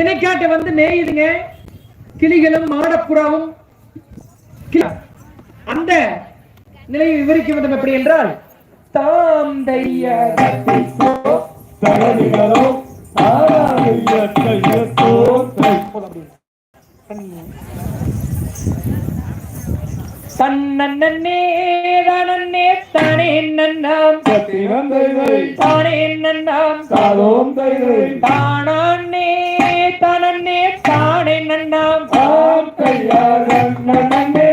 திணைக்காட்டை வந்து மேயுதுங்க கிளிகளும் மாடப்புறாவும் அந்த நிலையை விவரிக்க வேண்டும் எப்படி என்றால் தாம் தைய தன்னே தானே தானே நன்னாம் தானே நன்னாம் தானே தானே தானே நன்னாம் ஆம் கையாளன் நன்னே.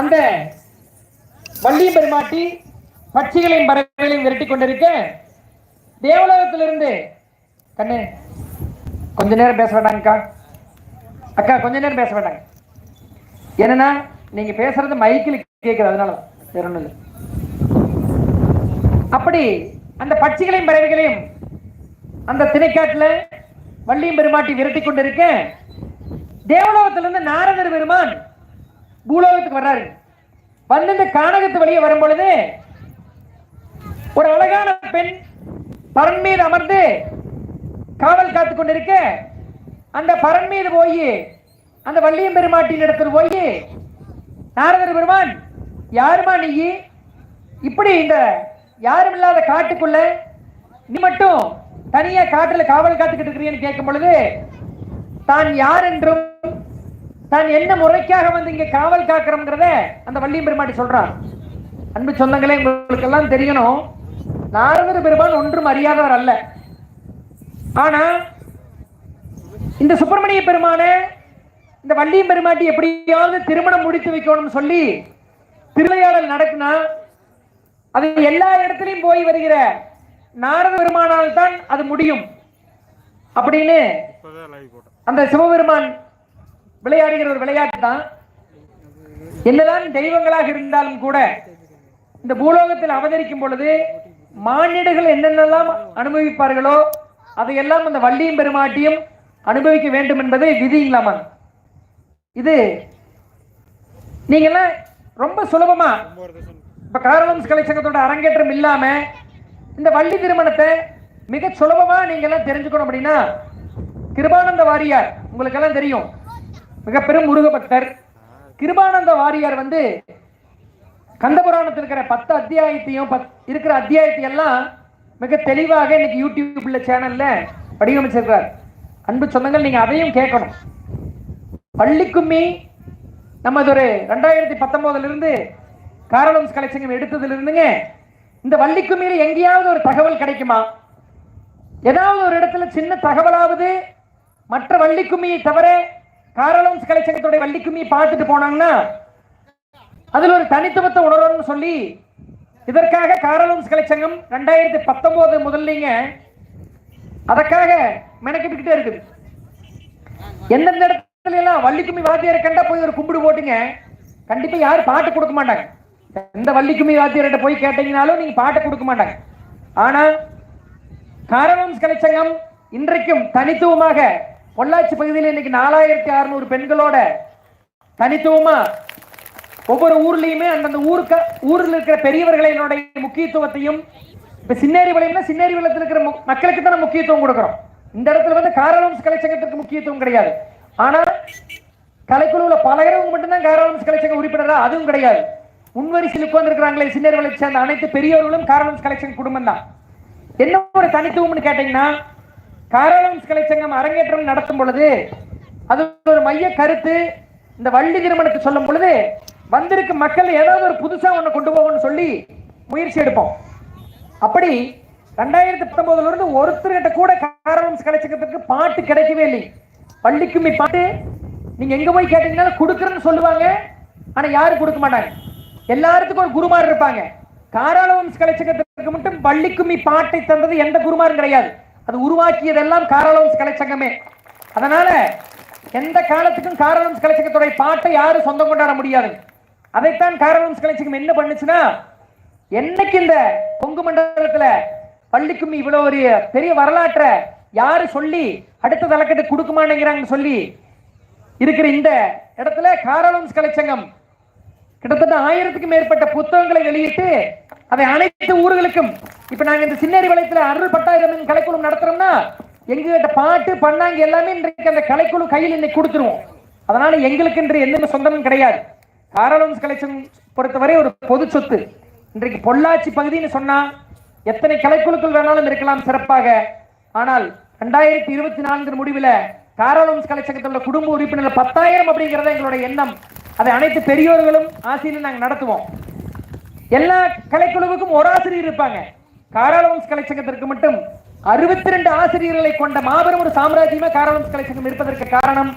அந்த வள்ளியம் பெருமாட்டி பட்சிகளையும் பறவைகளையும் விரட்டி கொண்டிருக்க தேவலோகத்திலிருந்து கண்ணு கொஞ்ச நேரம் பேச வேண்டாங்கக்கா அக்கா. கொஞ்ச நேரம் பேச வேண்டாங்க. என்னன்னா நீங்க பேசுறது மைக்கில் கேட்குது அதனால வேற இல்லை. அப்படி அந்த பட்சிகளையும் பறவைகளையும் அந்த திணைக்காட்டில் வள்ளியும் பெருமாட்டி விரட்டி கொண்டிருக்க தேவலோகத்திலிருந்து நாரதர் பெருமான் பூலோகத்துக்கு வர்றாரு. வந்து இந்த கானகத்து வழியே வரும் பொழுது ஒரு அழகான பெண் பரன் மீது அமர்ந்து காவல் காத்து கொண்டிருக்க அந்த பரன் மீது போய் அந்த வள்ளியம் பெருமாட்டின் இடத்துல போய் நாரதர் பெருமான் யாருமா நீ? இப்படி இந்த யாரும் இல்லாத காட்டுக்குள்ள நீ மட்டும் தனியா காட்டுல காவல் காத்துக்கிட்டு இருக்கிறீன்னு கேட்கும் பொழுது தான் யார் என்றும் தான் என்ன முறைக்காக வந்து இங்க காவல் காக்கிறோம்ங்கிறத அந்த வள்ளியம் பெருமாட்டி சொல்றான் அன்பு சொந்தங்களே உங்களுக்கு எல்லாம் தெரியணும். நாரதர் பெருமான் ஒன்றும் அறியாதவர் அல்ல. ஆனா இந்த சுப்பிரமணிய பெருமான இந்த வள்ளியம் பெருமாட்டி எப்படியாவது திருமணம் முடித்து வைக்கணும்னு சொல்லி திருவிளையாடல் நடக்குனா அது எல்லா இடத்துலையும் போய் வருகிற நாரத பெருமானால் தான் அது முடியும். அப்படின்னு அந்த சிவபெருமான் விளையாடுகிற ஒரு விளையாட்டு தான். என்னதான் தெய்வங்களாக இருந்தாலும் கூட இந்த பூலோகத்தில் அவதரிக்கும் பொழுது மானிடர்கள் என்னென்னலாம் அனுபவிப்பார்களோ அதையெல்லாம் அந்த வள்ளியும் பெருமாட்டியும் அனுபவிக்க வேண்டும் என்பது விதிங்களாமா இது நீங்கெல்லாம் ரொம்ப சுலபமா இப்ப காரணம்ஸ் கலைச்சங்கத்தோட அரங்கேற்றம் இல்லாம இந்த வள்ளி திருமணத்தை மிக சுலபமா நீங்க எல்லாம் தெரிஞ்சுக்கணும் அப்படின்னா கிருபானந்த வாரியார் உங்களுக்கு எல்லாம் தெரியும். மிக பெரும் முருக பக்தர் கிருபானந்த வாரியார் வந்து கந்தபுராணத்தில் இருக்கிற பத்து அத்தியாயத்தையும் பத் இருக்கிற அத்தியாயத்தையெல்லாம் மிக தெளிவாக இன்னைக்கு யூடியூப்ல சேனல்ல வடிவமைச்சிருக்கிறார். அன்பு சொந்தங்கள் நீங்க அதையும் கேட்கணும். பள்ளிக்கும்மி நம்ம ஒரு ரெண்டாயிரத்தி பத்தொன்பதுல இருந்து காரலம்ஸ் கலெக்ஷன் எடுத்ததுல இருந்துங்க இந்த வள்ளிக்கும்மியில எங்கேயாவது ஒரு தகவல் கிடைக்குமா? ஏதாவது ஒரு இடத்துல சின்ன தகவலாவது மற்ற வள்ளிக்கும்மியை தவிர காரலோன்ஸ் கலெக்ஷனத்துடைய வள்ளிக்குமி பார்த்துட்டு போனாங்கன்னா அதில் ஒரு தனித்துவத்தை உணரணும்னு சொல்லி இதற்காக காரலோன்ஸ் கலைச்சங்கம் ரெண்டாயிரத்தி பத்தொன்பது முதல்லீங்க அதற்காக மெனக்கிட்டுக்கிட்டே இருக்குது. எந்தெந்த இடத்துல எல்லாம் வள்ளிக்கும்மி வாத்தியாரை கண்டா போய் ஒரு கும்பிடு போட்டுங்க. கண்டிப்பா யாரும் பாட்டு கொடுக்க மாட்டாங்க. எந்த வள்ளிக்கும்மி வாத்தியார்கிட்ட போய் கேட்டீங்கனாலும் நீங்க பாட்டு கொடுக்க மாட்டாங்க. ஆனா காரவம்ஸ் கலைச்சங்கம் இன்றைக்கும் தனித்துவமாக பொள்ளாச்சி பகுதியில் இன்னைக்கு நாலாயிரத்தி அறுநூறு பெண்களோட தனித்துவமா ஒவ்வொரு ஊர்லயுமே அந்தந்த ஊருக்கு ஊரில் இருக்கிற பெரியவர்களினுடைய முக்கியத்துவத்தையும் இப்ப சின்னேரி வளையம்னா சின்னேரி வளத்தில் இருக்கிற மக்களுக்கு தான் முக்கியத்துவம் கொடுக்கிறோம். இந்த இடத்துல வந்து காரணம்ஸ் கலைச்சங்கத்திற்கு முக்கியத்துவம் கிடையாது. ஆனா கலைக்குழுவுல பலகிறவங்க மட்டும்தான் காரவம்ஸ் கலைச்சங்க உறுப்பினரா அதுவும் கிடையாது. முன்வரிசையில் உட்கார்ந்துருக்கிறாங்களே சின்னேரி வளர்ச்சி அந்த அனைத்து பெரியவர்களும் காரவம்ஸ் கலைச்சங்க குடும்பம் தான் என்ன ஒரு தனித்துவம்னு கேட்டீங்கன்னா காரவம்ஸ் கலைச்சங்கம் அரங்கேற்றம் நடத்தும் பொழுது அது ஒரு மைய கருத்து. இந்த வள்ளி திருமணத்தை சொல்லும் பொழுது வந்திருக்கும் மக்கள் ஏதாவது ஒரு புதுசா ஒண்ணு கொண்டு போகணும்னு சொல்லி முயற்சி எடுப்போம். அப்படி ரெண்டாயிரத்தி பத்தொன்பதுல இருந்து ஒருத்தர்கிட்ட கூட காரணம் கலைச்சக்கத்துக்கு பாட்டு கிடைக்கவே இல்லை. பள்ளிக்கும்மி பாட்டு நீங்க எங்க போய் கேட்டீங்கன்னா கொடுக்குறேன்னு சொல்லுவாங்க. ஆனா யாரும் கொடுக்க மாட்டாங்க. எல்லாருக்கும் ஒரு குருமார் இருப்பாங்க. காராளவம்ஸ் கலைச்சங்கத்திற்கு மட்டும் பள்ளிக்கும்மி பாட்டை தந்தது எந்த குருமாரும் கிடையாது. அது உருவாக்கியதெல்லாம் காரலோன்ஸ் கலைச்சங்கமே. அதனால எந்த காலத்துக்கும் காரலோன்ஸ் கலைச்சங்கத்துடைய பாட்டை யாரும் சொந்தம் கொண்டாட முடியாது. அதைத்தான் காரணம்ஸ் கலைச்சங்கம் என்ன பண்ணுச்சுன்னா என்னைக்கு இந்த கொங்கு மண்டலத்துல பள்ளிக்கும் இவ்வளவு ஒரு பெரிய வரலாற்றை யாரு சொல்லி அடுத்த தலைக்கட்டு கொடுக்குமானுங்கிறாங்க சொல்லி இருக்கிற இந்த இடத்துல காரலோன்ஸ் கலைச்சங்கம் கிட்டத்தட்ட ஆயிரத்துக்கும் மேற்பட்ட புத்தகங்களை வெளியிட்டு அதை அனைத்து ஊர்களுக்கும் இப்ப நாங்க இந்த சின்னேரி வளையத்துல அருள் பட்டாயிரம் கலைக்குழு நடத்துறோம்னா எங்ககிட்ட பாட்டு பண்ணாங்க எல்லாமே இன்றைக்கு அந்த கலைக்குழு கையில் இன்னைக்கு கொடுத்துருவோம். அதனால எங்களுக்கு இன்று எந்த சொந்தமும் கிடையாது. காரலம்ஸ் கலைச்சங்கம் பொறுத்தவரை ஒரு பொது சொத்து. இன்றைக்கு பொள்ளாச்சி பகுதின்னு சொன்னா எத்தனை கலைக்குழுக்கள் வேணாலும் இருக்கலாம் சிறப்பாக. ஆனால் ரெண்டாயிரத்தி இருபத்தி நான்கு முடிவில் காரலம்ஸ் கலைச்சங்கத்தில் குடும்ப உறுப்பினர் பத்தாயிரம் அப்படிங்கிறத எங்களுடைய எண்ணம். அதை அனைத்து பெரியோர்களும் ஆசிரியர் நாங்கள் நடத்துவோம். எல்லா கலைக்குழுவுக்கும் ஒரு ஆசிரியர் இருப்பாங்க. காராளவம்ஸ் கலைச்சங்கத்திற்கு மட்டும் அறுபத்தி ரெண்டு ஆசிரியர்களை கொண்ட மாபெரும் ஒரு சாம்ராஜ்யமா காராளவம்ஸ் கலைச்சங்கம் இருப்பதற்கு காரணம்.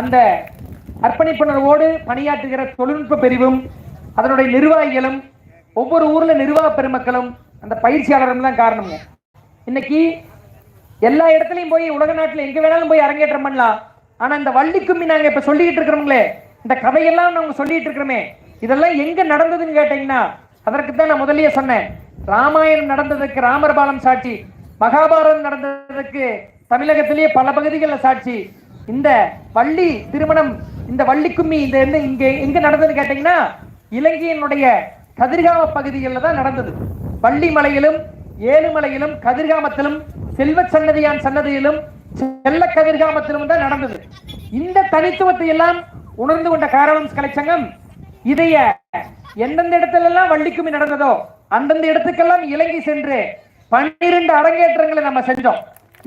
அந்த அர்ப்பணிப்புணர்வோடு பணியாற்றுகிற தொழில்நுட்ப பிரிவும் அதனுடைய நிர்வாகிகளும் ஒவ்வொரு ஊர்ல நிர்வாக பெருமக்களும் அந்த பயிற்சியாளரும் தான் காரணம்ங்க. இன்னைக்கு எல்லா இடத்துலையும் போய் உலக நாட்டில் எங்க வேணாலும் போய் அரங்கேற்றம் பண்ணலாம். ஆனா இந்த வள்ளிக்கும்மி நாங்க இப்ப சொல்லிட்டு இருக்கிறோங்களே இந்த கதையெல்லாம் நாங்க சொல்லிட்டு இருக்கிறோமே இதெல்லாம் எங்க நடந்ததுன்னு கேட்டீங்கன்னா அதற்கு தான் நான் முதல்லயே சொன்னேன். ராமாயணம் நடந்ததுக்கு ராமர் பாலம் சாட்சி மகாபாரதம் நடந்ததுக்கு தமிழகத்திலேயே பல பகுதிகளில் சாட்சி. இந்த வள்ளி திருமணம் இந்த வள்ளிக்கும்மி இந்த எந்த இங்க எங்க நடந்ததுன்னு கேட்டீங்கன்னா இலங்கையினுடைய கதிர்காம பகுதிகளில் தான் நடந்தது. பள்ளிமலையிலும் ஏழுமலையிலும் கதிர்காமத்திலும் செல்வ சன்னதியான் சன்னதியிலும் செல்ல கதிர்காமத்திலும் தான் நடந்தது. இந்த தனித்துவத்தை எல்லாம் உணர்ந்து கொண்ட காரணம் கலைச்சங்கம் இதைய எந்தெந்த இடத்துல எல்லாம் வள்ளிக்குமி நடந்ததோ அந்தந்த இடத்துக்கெல்லாம் இலங்கை சென்று பன்னிரண்டு அரங்கேற்றங்களை நம்ம செஞ்சோம்.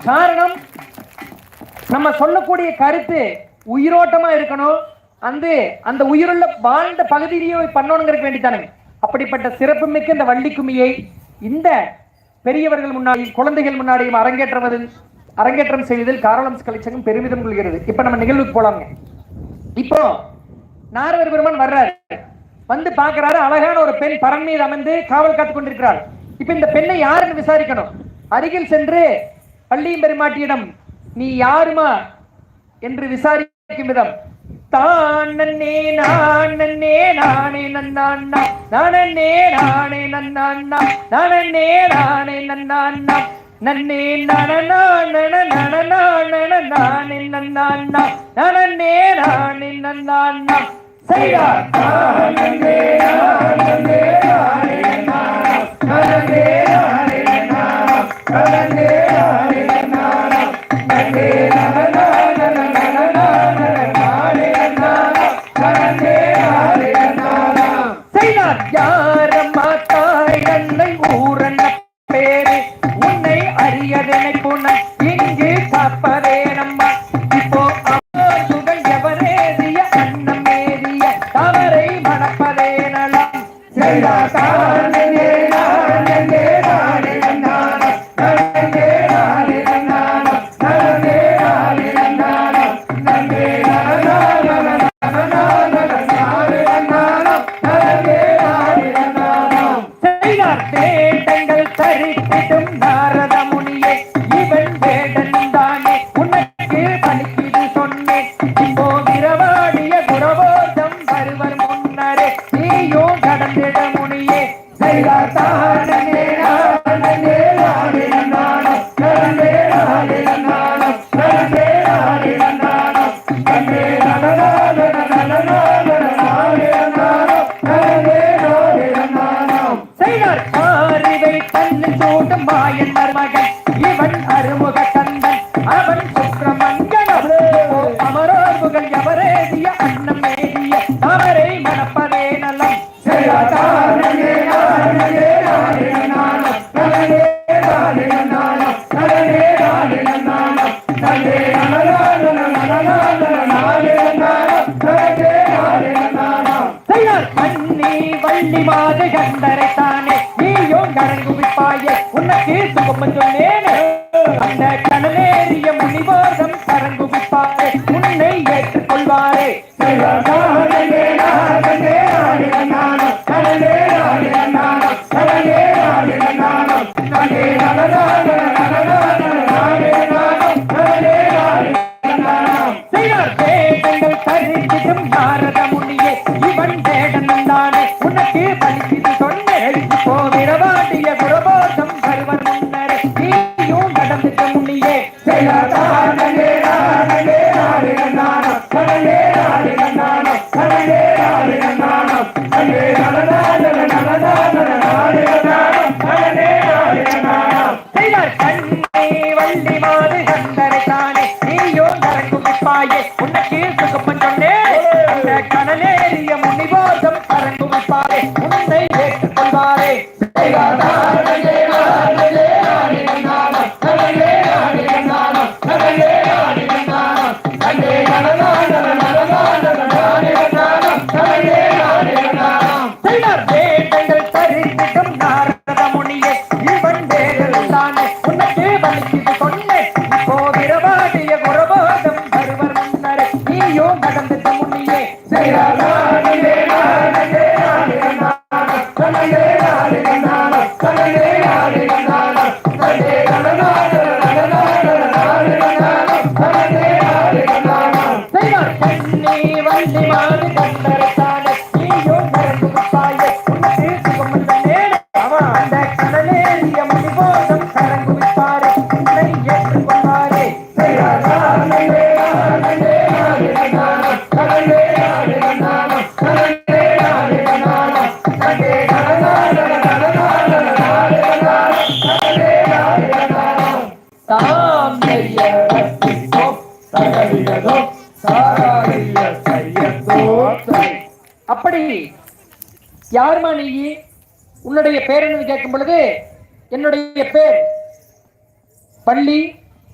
காரணம் நம்ம சொல்லக்கூடிய கருத்து உயிரோட்டமா இருக்கணும். அந்த அந்த உயிருள்ள வாழ்ந்த பகுதியிலேயே போய் பண்ணணுங்கிறதுக்கு வேண்டித்தானுங்க அப்படிப்பட்ட சிறப்புமிக்க இந்த வள்ளிக்குமியை இந்த பெரியவர்கள் முன்னாடி குழந்தைகள் முன்னாடியும் அரங்கேற்றுவதில் அரங்கேற்றம் செய்வதில் காரளம்ஸ் கலைச்சங்கம் பெருமிதம் கொள்கிறது. இப்ப நம்ம நிகழ்வுக்கு போலாங்க இப்போ நாரவர் பெருமான் வர்றாரு. வந்து பாக்குறாரு அழகான ஒரு பெண் பரன் மீது அமர்ந்து காவல் காத்துக் கொண்டிருக்கிறாள். இப்ப இந்த பெண்ணை யாருன்னு விசாரிக்கணும். அருகில் சென்று பள்ளியும் பெருமாட்டியிடம் நீ யாருமா? என்று விசாரிக்கும் விதம். தான் நன்னே நான் நன்னே நானே நன்னாண்ணா நானே நானே நன்னாண்ணா நானே நானே நன்னாண்ணா நன்னே நனனா நன நனனா நன நானே நன்னாண்ணா நானே நானே நன்னாண்ணா செய்தார் ஆனந்தே ஆனந்தே ஆனந்தே ஆனந்தே தரித்திடும் நாரத செய்தார் பேர் என்று கேட்கும் பொழுது என்னுடைய பேர் பள்ளி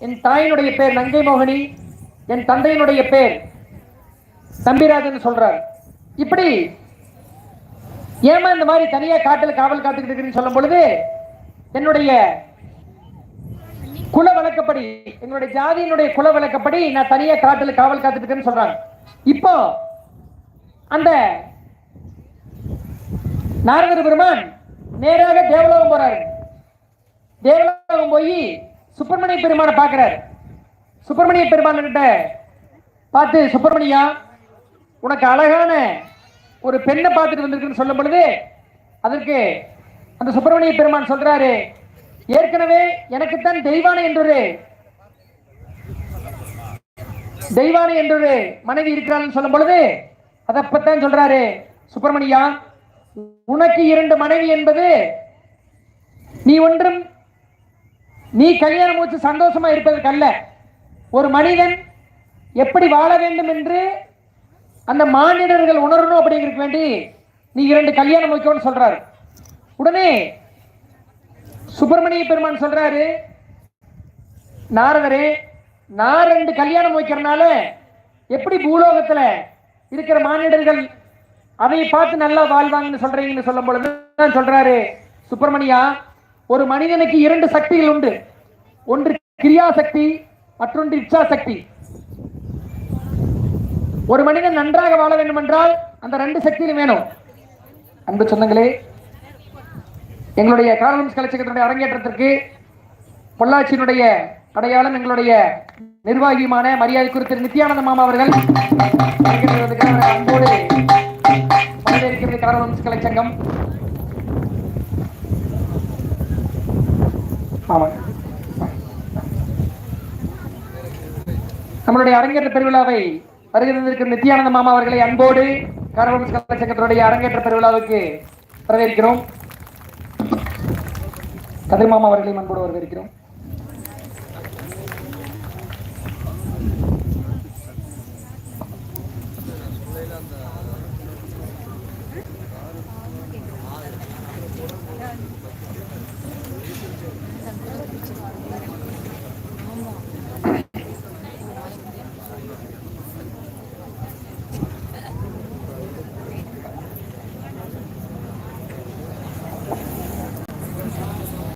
என் தாயினுடைய பேர் நங்கை மோகினி என் தந்தையினுடைய பேர் தம்பிராஜன் சொல்றார். இப்படி ஏமா இந்த மாதிரி தனியா காட்டில் காவல் காத்துக்கிட்டு இருக்கிறேன்னு சொல்லும் பொழுது என்னுடைய குல வழக்கப்படி என்னுடைய ஜாதியினுடைய குல வழக்கப்படி நான் தனியா காட்டில் காவல் காத்துட்டு இருக்கேன்னு சொல்றாங்க. இப்போ அந்த நாரதர் பெருமான் நேராக தேவலோகம் போறாரு. தேவலோகம் போய் சுப்பிரமணிய பெருமானை பார்க்கிறார். சுப்பிரமணிய பெருமான் கிட்ட பார்த்து சுப்பிரமணியா உனக்கு அழகான ஒரு பெண்ணை பார்த்துட்டு வந்திருக்குன்னு சொல்லும் பொழுது அதற்கு அந்த சுப்பிரமணிய பெருமான் சொல்றாரு ஏற்கனவே எனக்குத்தான் தெய்வானை என்றொரு. தெய்வானை என்றொரு மனைவி இருக்கிறாள்னு சொல்லும் பொழுது அதை அதப்பத்தான் சொல்றாரு சுப்பிரமணியா உனக்கு இரண்டு மனைவி என்பது நீ ஒன்றும் நீ கல்யாணம் வச்சு சந்தோஷமா இருப்பதற்கல்ல. ஒரு மனிதன் எப்படி வாழ வேண்டும் என்று அந்த மானிடர்கள் உணரணும் அப்படிங்கிறதுக்கு வேண்டி நீ இரண்டு கல்யாணம் வைக்கணும்னு சொல்றாரு. உடனே சுப்பிரமணிய பெருமான் சொல்றாரு நாரதரே நான் ரெண்டு கல்யாணம் வைக்கிறனால எப்படி பூலோகத்தில் இருக்கிற மானிடர்கள் அதை பார்த்து நல்லா வாழ்வாங்கன்னு சொல்றீங்கன்னு சொல்லும் பொழுது தான் சொல்றாரு சுப்பிரமணியா ஒரு மனிதனுக்கு இரண்டு சக்திகள் உண்டு. ஒன்று கிரியா சக்தி மற்றொன்று இச்சா சக்தி ஒரு மனிதன் நன்றாக வாழ வேண்டும் என்றால் அந்த ரெண்டு சக்தியிலும் வேணும். அன்பு சொந்தங்களே எங்களுடைய காரணம் கலைச்சகத்தினுடைய அரங்கேற்றத்திற்கு பொள்ளாச்சியினுடைய அடையாளம் எங்களுடைய நிர்வாகியுமான மரியாதை குறித்த நித்யானந்த மாமா அவர்கள் அன்போடு வரவேற்கிறது கலைச்சங்கம் நம்மளுடைய அரங்கேற்ற பெருவிழாவை வருகிறதற்கு நித்யானந்த மாமா அவர்களை அன்போடு கரவம் கலைச்சங்கத்தினுடைய அரங்கேற்ற பெருவிழாவுக்கு வரவேற்கிறோம். கதிர் மாமா அவர்களையும் அன்போடு வரவேற்கிறோம்.